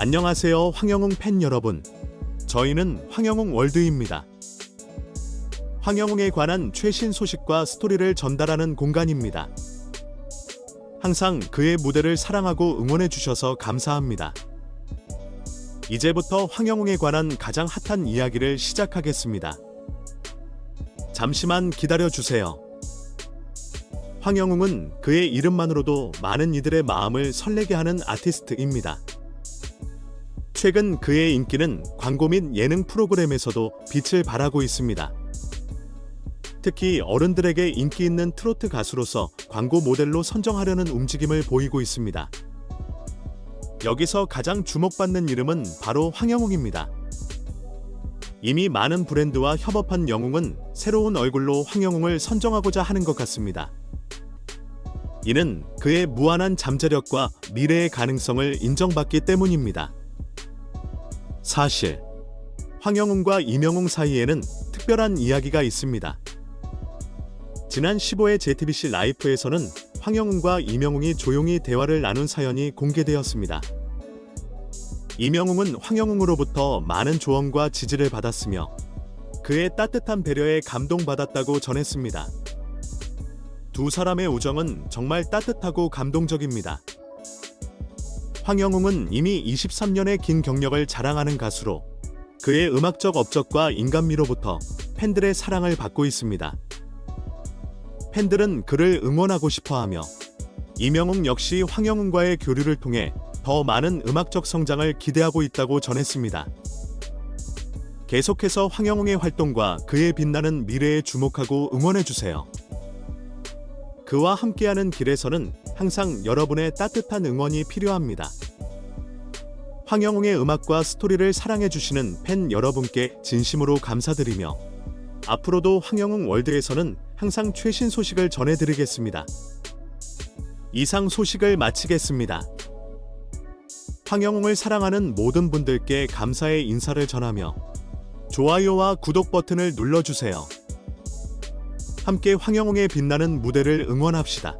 안녕하세요, 황영웅 팬 여러분. 저희는 황영웅 월드입니다. 황영웅에 관한 최신 소식과 스토리를 전달하는 공간입니다. 항상 그의 무대를 사랑하고 응원해 주셔서 감사합니다. 이제부터 황영웅에 관한 가장 핫한 이야기를 시작하겠습니다. 잠시만 기다려 주세요. 황영웅은 그의 이름만으로도 많은 이들의 마음을 설레게 하는 아티스트입니다. 최근 그의 인기는 광고 및 예능 프로그램에서도 빛을 발하고 있습니다. 특히 어른들에게 인기 있는 트로트 가수로서 광고 모델로 선정하려는 움직임을 보이고 있습니다. 여기서 가장 주목받는 이름은 바로 황영웅입니다. 이미 많은 브랜드와 협업한 영웅은 새로운 얼굴로 황영웅을 선정하고자 하는 것 같습니다. 이는 그의 무한한 잠재력과 미래의 가능성을 인정받기 때문입니다. 사실 황영웅과 이명웅 사이에는 특별한 이야기가 있습니다. 지난 15회 JTBC 라이프에서는 황영웅과 이명웅이 조용히 대화를 나눈 사연이 공개되었습니다. 이명웅은 황영웅으로부터 많은 조언과 지지를 받았으며 그의 따뜻한 배려에 감동받았다고 전했습니다. 두 사람의 우정은 정말 따뜻하고 감동적입니다. 황영웅은 이미 23년의 긴 경력을 자랑하는 가수로 그의 음악적 업적과 인간미로부터 팬들의 사랑을 받고 있습니다. 팬들은 그를 응원하고 싶어 하며 이명웅 역시 황영웅과의 교류를 통해 더 많은 음악적 성장을 기대하고 있다고 전했습니다. 계속해서 황영웅의 활동과 그의 빛나는 미래에 주목하고 응원해주세요. 그와 함께하는 길에서는 항상 여러분의 따뜻한 응원이 필요합니다. 황영웅의 음악과 스토리를 사랑해주시는 팬 여러분께 진심으로 감사드리며 앞으로도 황영웅 월드에서는 항상 최신 소식을 전해드리겠습니다. 이상 소식을 마치겠습니다. 황영웅을 사랑하는 모든 분들께 감사의 인사를 전하며 좋아요와 구독 버튼을 눌러주세요. 함께 황영웅의 빛나는 무대를 응원합시다.